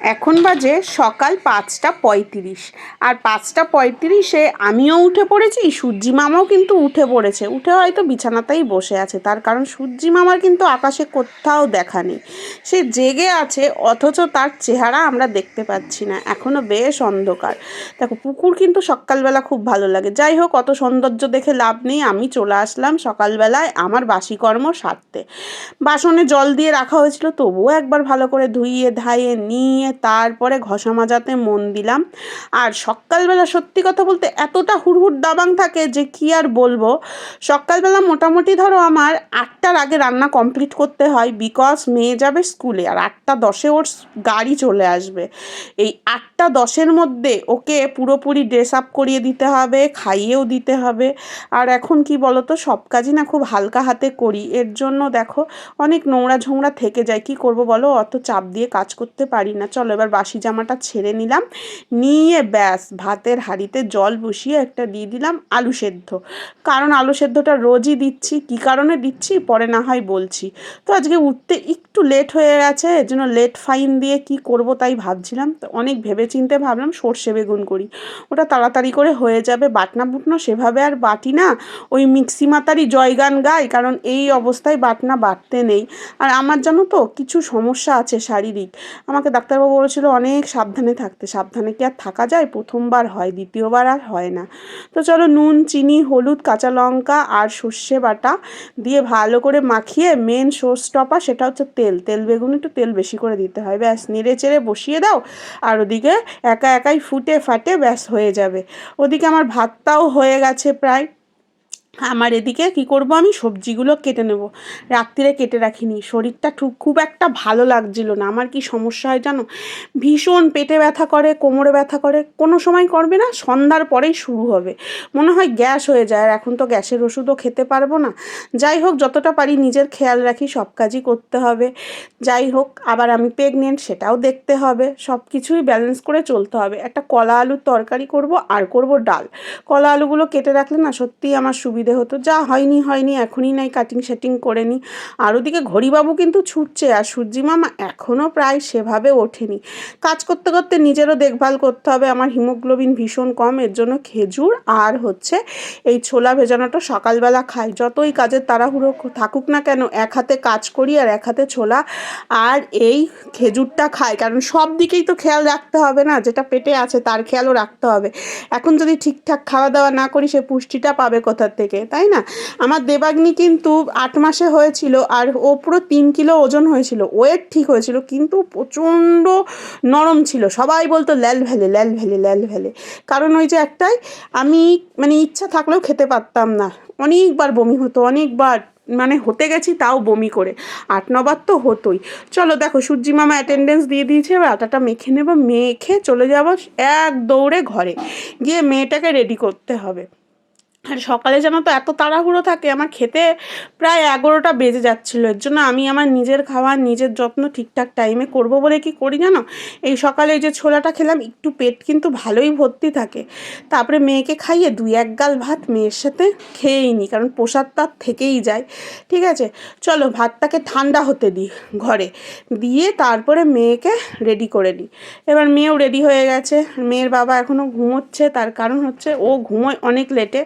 এখন বাজে সকাল পাঁচটা পঁয়ত্রিশ। আর পাঁচটা পঁয়ত্রিশে আমিও উঠে পড়েছি, সূর্যি মামাও কিন্তু উঠে পড়েছে। উঠে হয়তো বিছানাতেই বসে আছে, তার কারণ সূর্যি মামার কিন্তু আকাশে কোথাও দেখা নেই। সে জেগে আছে, অথচ তার চেহারা আমরা দেখতে পাচ্ছি না এখনও বেশ অন্ধকার। দেখো, পুকুর কিন্তু সকালবেলা খুব ভালো লাগে। যাই হোক, অত সৌন্দর্য দেখে লাভ নেই, আমি চলে আসলাম সকালবেলায় আমার বাসি কর্ম সারতে। বাসনে জল দিয়ে রাখা হয়েছিল, তবুও একবার ভালো করে ধুইয়ে, ধাইয়ে, নিয়ে তারপরে ঘষা মাজাতে মন দিলাম। আর সকালবেলা সত্যি কথা বলতে এতটা হুড়হুড় দাবাং থাকে যে কি আর বলব। সকালবেলা মোটামুটি ধরো আমার আটটার আগে রান্না কমপ্লিট করতে হয় বিকজ মেয়ে যাবে স্কুলে আর আটটা দশে ওর গাড়ি চলে আসবে। এই আটটা দশের মধ্যে ওকে পুরোপুরি ড্রেস আপ করিয়ে দিতে হবে, খাইয়েও দিতে হবে। আর এখন কি বলতো, সব কাজই না খুব হালকা হাতে করি। এর জন্য দেখো অনেক নোংরা ঝোংরা থেকে যায়, কি করব বলো? অত চাপ দিয়ে কাজ করতে পারি না। চলো এবার বাসি জামাটা ছেড়ে নিলাম। নিয়ে ব্যাস ভাতের হাঁড়িতে জল বসিয়ে একটা দিয়ে দিলাম আলু সেদ্ধ। কারণ আলু সেদ্ধটা রোজই দিচ্ছি, কি কারণে দিচ্ছি পরে না হয় বলছি। তো আজকে উঠতে একটু লেট হয়ে গেছে, এর জন্য লেট ফাইন দিয়ে কি করব তাই ভাবছিলাম। তো অনেক ভেবে চিনতে ভাবলাম সর্ষে বেগুন করি। ওটা তাড়াতাড়ি করে হয়ে যাবে, বাটনা বুটনা সেভাবে আর বাটি না। ওই মিক্সি মাতারই জয়গান গাই, কারণ এই অবস্থায় বাটনা বাটতে নেই। আর আমার জানো তো কিছু সমস্যা আছে শারীরিক। আমাকে ডাক্তারবাবু বলেছিল অনেক সাবধানে থাকতে, সাবধানে কি আর থাকা যায়? প্রথমবার হয়, দ্বিতীয়বার আর হয় না। তো চলো নুন, চিনি, হলুদ, কাঁচা লঙ্কা আর সর্ষে বাটা দিয়ে ভালো করে মাখিয়ে মেন সোর্স টপা সেটা হচ্ছে তেল। তেল বেগুন একটু তেল বেশি করে দিতে হয়। ব্যাস, নেড়ে চেড়ে বসিয়ে দাও আর ওদিকে একা একাই ফুটে ফাটে ব্যাস হয়ে যাবে। ওদিকে আমার ভাতটাও হয়ে গেছে প্রায়। আমার এদিকে কি করব? আমি সবজিগুলো কেটে নেব। রাত্রিরে কেটে রাখিনি। শরীরটা খুব একটা ভালো লাগছিল না। আমার কি সমস্যা হয় জানো? ভীষণ পেটে ব্যথা করে, কোমরে ব্যথা করে। কোনো সময় করবে না, সন্ধ্যার পরেই শুরু হবে। মনে হয় গ্যাস হয়ে যায় আর এখন তো গ্যাসের ওষুধও খেতে পারব না। যাই হোক, যতটা পারি নিজের খেয়াল রাখি, সব কাজই করতে হবে। যাই হোক, আবার আমি প্রেগনেন্ট সেটাও দেখতে হবে। সব কিছুই ব্যালেন্স করে চলতে হবে। একটা কলা আলুর তরকারি করব আর করব ডাল। কলা আলুগুলো কেটে রাখলে না সত্যিই আমার সুবিধা সুবিধে হতো। যা হয়নি হয়নি, এখনই নাই কাটিং সেটিং করে নিই আর ওদিকে ঘড়িবাবু কিন্তু ছুটছে আর মামা এখনও প্রায় সেভাবে ওঠেনি। কাজ করতে করতে নিজেরও দেখভাল করতে হবে। আমার হিমোগ্লোবিন ভীষণ কম, এর জন্য খেজুর আর হচ্ছে এই ছোলা ভেজানোটা সকালবেলা খাই। যতই কাজের তাড়াহুড়ো থাকুক না কেন, এক হাতে কাজ করি আর এক হাতে ছোলা আর এই খেজুরটা খাই। কারণ সব দিকেই তো খেয়াল রাখতে হবে না, যেটা পেটে আছে তার খেয়ালও রাখতে হবে। এখন যদি ঠিকঠাক খাওয়া দাওয়া না করি, সে পুষ্টিটা পাবে কোথার থেকে? থেকে, তাই না? আমার দেবাগ্নি কিন্তু আট মাসে হয়েছিল আর ও পুরো তিন কিলো ওজন হয়েছিল, ওয়েট ঠিক হয়েছিল কিন্তু প্রচণ্ড নরম ছিল, সবাই বলতো ল্যাল ভ্যালে ল্যাল ভ্যালে ল্যাল ভ্যালে কারণ ওই যে একটাই, আমি মানে ইচ্ছা থাকলেও খেতে পারতাম না। অনেকবার বমি হতো, অনেকবার মানে হতে গেছি তাও বমি করে, আট, নবার তো হতোই। চলো দেখো সূর্যি মামা অ্যাটেন্ডেন্স দিয়ে দিয়েছে, এবার আটাটা মেখে নেব, মেখে চলে যাব এক দৌড়ে ঘরে, গিয়ে মেয়েটাকে রেডি করতে হবে। আর সকালে যেন তো এত তাড়াহুড়ো থাকে, আমার খেতে প্রায় এগারোটা বেজে যাচ্ছিল। এর জন্য আমি আমার নিজের খাওয়া, নিজের যত্ন ঠিকঠাক টাইমে করব বলে কি করি জানো? এই সকালে যে ছোলাটা খেলাম, একটু পেট কিন্তু ভালোই ভর্তি থাকে। তারপরে মেয়েকে খাইয়ে দুই এক গাল ভাত মেয়ের সাথে খেয়েই নিই কারণ প্রসাদ তার থেকেই যায়। ঠিক আছে? চলো ভাতটাকে ঠান্ডা হতে দিই ঘরে। দিয়ে তারপরে মেয়েকে রেডি করে নিই এবার মেয়েও রেডি হয়ে গেছে। মেয়ের বাবা এখনও ঘুমোচ্ছে, তার কারণ হচ্ছে ও ঘুমোয় অনেক লেটে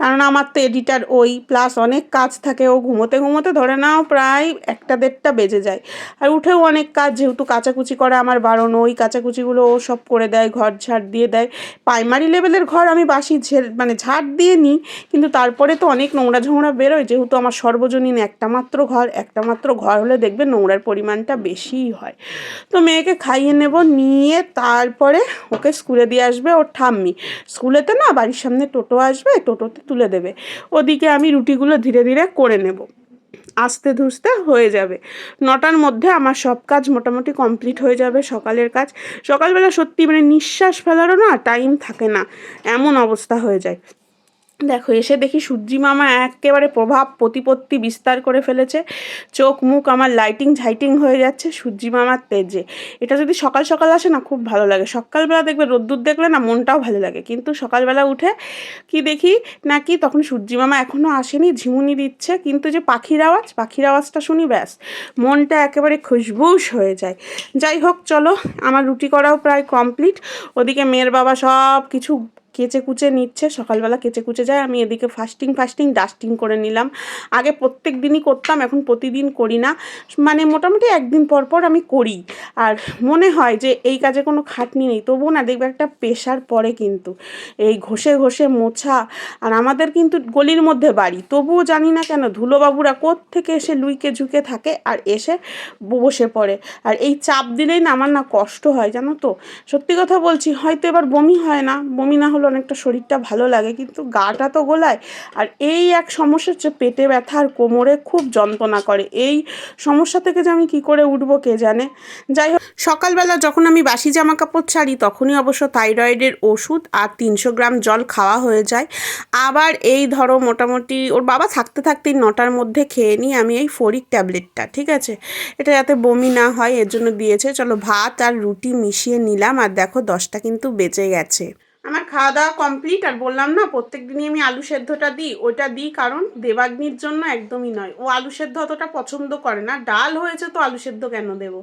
কারণ আমার তো এডিটার ওই প্লাস অনেক কাজ থাকে, ও ঘুমোতে ঘুমোতে ধরে নাও প্রায় একটা দেড়টা বেজে যায়। আর উঠেও অনেক কাজ, যেহেতু কাচাকুচি করে আমার বারণ, ওই কাচাকুচিগুলো ও সব করে দেয়, ঘর ঝাড় দিয়ে দেয়। প্রাইমারি লেভেলের ঘর আমি বাসি মানে ঝাড় দিয়ে নিই, কিন্তু তারপরে তো অনেক নোংরা ঝোংরা বেরোয়, যেহেতু আমার সর্বজনীন একটা মাত্র ঘর, একটা মাত্র ঘর হলে দেখবে নোংরার পরিমাণটা বেশিই হয়। তো মেয়েকে খাইয়ে নেব, নিয়ে তারপরে ওকে স্কুলে দিয়ে আসবে ওর ঠাম্মি। স্কুলেতে না বাড়ির সামনে টোটো আসবে, টোটো মধ্যে তুলে দেবে। ওদিকে আমি রুটিগুলো ধীরে ধীরে করে নেব। আস্তে ধুসতে হয়ে যাবে। নটার মধ্যে আমার সব কাজ মোটামুটি কমপ্লিট হয়ে যাবে সকালের কাজ। সকালবেলা সত্যি মানে নিঃশ্বাস ফেলারও না টাইম থাকে না। এমন অবস্থা হয়ে যায়। দেখো, এসে দেখি সূর্যি মামা একেবারে প্রভাব প্রতিপত্তি বিস্তার করে ফেলেছে। চোখ, মুখ, আমার লাইটিং ঝাইটিং হয়ে যাচ্ছে সূর্যি মামার তেজে। এটা যদি সকাল সকাল আসে না, খুব ভালো লাগে। সকালবেলা দেখবে, রোদ্দুর দেখলে না, মনটাও ভালো লাগে। কিন্তু সকালবেলা উঠে কি দেখি নাকি তখন সূর্যি মামা এখনও আসেনি, ঝিমুনি দিচ্ছে। কিন্তু যে পাখির আওয়াজ, পাখির আওয়াজটা শুনি ব্যাস, মনটা একেবারে খুশবুস হয়ে যায়। যাই হোক, চলো, আমার রুটি করাও প্রায় কমপ্লিট ওদিকে মেয়ের বাবা সব কিছু কেচে কুচে নিচ্ছে, সকালবেলা কেচে কুচে যায়, আমি এদিকে ফাস্টিং ফাস্টিং ডাস্টিং করে নিলাম। আগে প্রত্যেক দিনই করতাম, এখন প্রতিদিন করি না। মানে মোটামুটি একদিন পর পর আমি করি। আর মনে হয় যে এই কাজে কোনো খাটনি নেই। তবুও না, দেখবে একটা পেশার পরে কিন্তু। এই ঘষে ঘষে মোছা, আর আমাদের কিন্তু গলির মধ্যে বাড়ি। তবুও জানি না কেন, ধুলোবাবুরা থেকে এসে লুইকে ঝুঁকে থাকে আর এসে বসে পড়ে। আর এই চাপ দিলেই না আমার না কষ্ট হয়, জানো তো? সত্যি কথা বলছি, হয়তো এবার বমি হয় না। বমি না হলে অনেকটা শরীরটা ভালো লাগে, কিন্তু গাটা তো গোলায়। আর এই এক সমস্যা হচ্ছে পেটে ব্যথা আর কোমরে খুব যন্ত্রণা করে। এই সমস্যা থেকে যে আমি কী করে উঠবো কে জানে? যাই হোক, সকালবেলা যখন আমি বাসি জামা কাপড় ছাড়ি, তখনই অবশ্য থাইরয়েডের ওষুধ আর তিনশো গ্রাম জল খাওয়া হয়ে যায়। আবার এই ধরো মোটামুটি ওর বাবা থাকতে থাকতেই নটার মধ্যে খেয়ে নিই আমি এই ফরিক ট্যাবলেটটা, ঠিক আছে? এটা যাতে বমি না হয়, এর জন্য দিয়েছে। চলো ভাত আর রুটি মিশিয়ে নিলাম। আর দেখো দশটা কিন্তু বেঁচে গেছে। আমার খাওয়া দাওয়া কমপ্লিট আর বললাম না, প্রত্যেক দিনই আমি আলু সেদ্ধটা দিই ওটা দিই কারণ দেবাগ্নির জন্য একদমই নয়। ও আলু সেদ্ধ অতটা পছন্দ করে না। ডাল হয়েছে তো আলু সেদ্ধ কেন দেবো?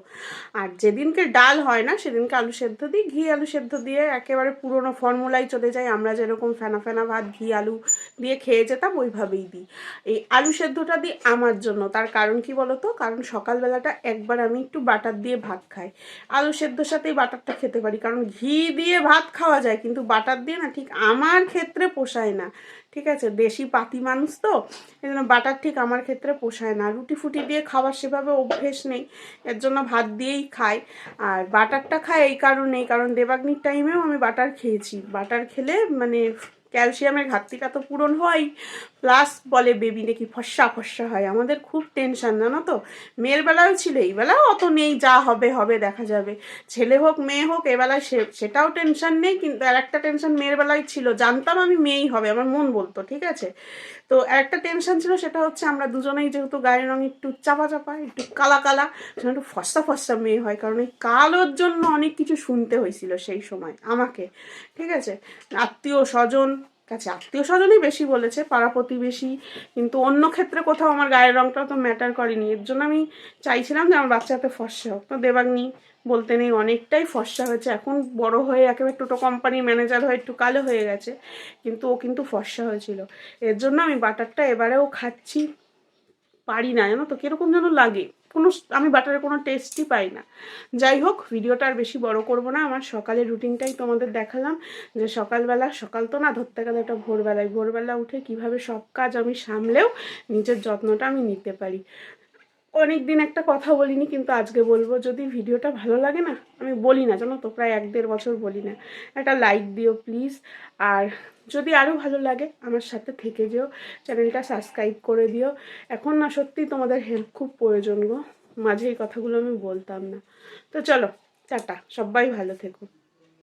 আর যেদিনকে ডাল হয় না, সেদিনকে আলু সেদ্ধ দিই, ঘি আলু সেদ্ধ দিয়ে একেবারে পুরনো ফর্মুলায় চলে যাই আমরা যেরকম ফেনা ফেনা ভাত, ঘি, আলু দিয়ে খেয়ে যেতাম, ওইভাবেই দিই। এই আলু সেদ্ধটা দিই আমার জন্য। তার কারণ কি বলতো? কারণ সকালবেলাটা একবার আমি একটু বাটার দিয়ে ভাত খাই। আলু সেদ্ধর সাথেই বাটারটা খেতে পারি। কারণ ঘি দিয়ে ভাত খাওয়া যায়, কিন্তু বাটার দিয়ে না ঠিক আমার ক্ষেত্রে পোষায় না। ঠিক আছে? দেশি পাতি মানুষ তো এই জন্য বাটার ঠিক আমার ক্ষেত্রে পোষায় না। রুটি ফুটি দিয়ে খাবার সেভাবে অভ্যেস নেই, এর জন্য ভাত দিয়েই খাই। আর বাটারটা খাই এই কারণেই, কারণ দেবাগ্নির টাইমেও আমি বাটার খেয়েছি। বাটার খেলে মানে ক্যালসিয়ামের ঘাটতিটা তো পূরণ হয় প্লাস বলে বেবি নাকি ফর্সা ফর্সা হয়। আমাদের খুব টেনশন জানো তো? মেয়ের বেলাও ছিল, এই বেলাও অত নেই, যা হবে হবে, দেখা যাবে। ছেলে হোক, মেয়ে হোক এবেলায় সে, সেটাও টেনশন নেই, কিন্তু আর একটা টেনশন মেয়ের বেলায় ছিল। জানতাম আমি মেয়েই হবে, আমার মন বলতো, ঠিক আছে? তো একটা টেনশন ছিল, সেটা হচ্ছে আমরা দুজনেই যেহেতু গায়ের রঙ একটু চাপা চাপা একটু কালা কালা সেটা একটু ফসা ফসা মেয়ে হয়, কারণ এই কালোর জন্য অনেক কিছু শুনতে হয়েছিল সেই সময় আমাকে, ঠিক আছে? আত্মীয় স্বজন কাছে আত্মীয় স্বজনই বেশি বলেছে, পাড়া প্রতিবেশী, কিন্তু অন্য ক্ষেত্রে কোথাও আমার গায়ের রঙটা তো ম্যাটার করেনি। এর জন্য আমি চাইছিলাম যে আমার বাচ্চাতে ফর্সা হোক। তো দেবাগ্নি বলতে নেই অনেকটাই ফর্সা হয়েছে। এখন বড় হয়ে একেবারে টোটো কোম্পানির ম্যানেজার হয়ে একটু কালো হয়ে গেছে, কিন্তু ও কিন্তু ফর্সা হয়েছিল। এর জন্য আমি বাটারটা এবারেও খাচ্ছি, পারি না। জানো তো, কীরকম যেন লাগে। কোনো আমি বাটারের কোনো টেস্টই পাই না। যাই হোক, ভিডিওটা আর বেশি বড় করব না। আমার সকালের রুটিনটাই তোমাদের দেখালাম যে সকালবেলা, সকাল তো না, ধরতে গেলে এটা ভোরবেলায়। ভোরবেলা উঠে কীভাবে সব কাজ আমি সামলেও নিজের যত্নটা আমি নিতে পারি। অনেক দিন একটা কথা বলিনি, কিন্তু আজকে বলব, যদি ভিডিওটা ভালো লাগে না, আমি বলি না, জানো তো, প্রায় এক দেড় বছর বলি না। একটা লাইক দিও প্লিজ আর যদি আরও ভালো লাগে, আমার সাথে থেকে যেও, চ্যানেলটা সাবস্ক্রাইব করে দিও। এখন না সত্যি তোমাদের হেল্প খুব প্রয়োজন গো। মাঝে এই কথাগুলো আমি বলতাম না। তো চলো, টাটা। সবাই ভালো থেকো।